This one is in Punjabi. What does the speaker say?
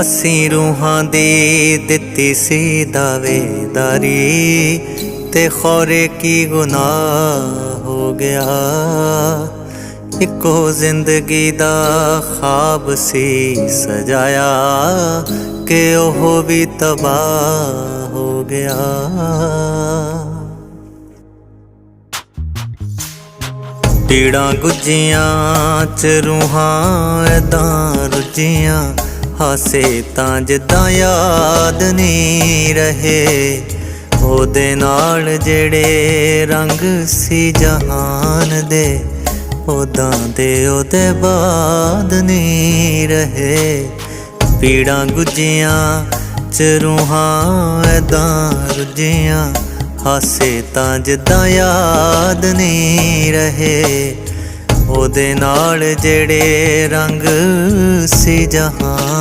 ਅਸੀਂ ਰੂਹਾਂ ਦੀ ਦਿੱਤੀ ਸੀ ਦਾਵੇਦਾਰੀ ਤੇ ਖੋਰੇ ਕੀ ਗੁਨਾਹ ਹੋ ਗਿਆ। ਇੱਕੋ ਜ਼ਿੰਦਗੀ ਦਾ ਖਾਬ ਸੀ ਸਜਾਇਆ ਕਿ ਉਹ ਵੀ ਤਬਾਹ ਹੋ ਗਿਆ। ਟੀੜਾਂ ਗੁੱਜੀਆਂ ਚ ਰੂਹਾਂ ਐਦਾਂ ਰੁੱਜੀਆਂ ਹਾਸੇ ਤਾਂ ਜਿੱਦਾਂ ਯਾਦ ਨਹੀਂ ਰਹੇ। ਉਹਦੇ ਨਾਲ ਜਿਹੜੇ ਰੰਗ ਸੀ ਜਹਾਨ ਦੇ ਉਦਾਂ ਦੇ ਉਹਦੇ ਬਾਦ ਨਹੀਂ ਰਹੇ। ਪੀੜਾਂ ਗੁੱਜੀਆਂ ਚ ਰੂਹਾਂ ਐਦਾਂ ਰੁੱਜੀਆਂ ਹਾਸੇ ਤਾਂ ਜਿੱਦਾਂ ਯਾਦ ਨਹੀਂ ਰਹੇ। ਉਹਦੇ ਨਾਲ ਜਿਹੜੇ ਰੰਗ ਸੀ ਜਹਾਨ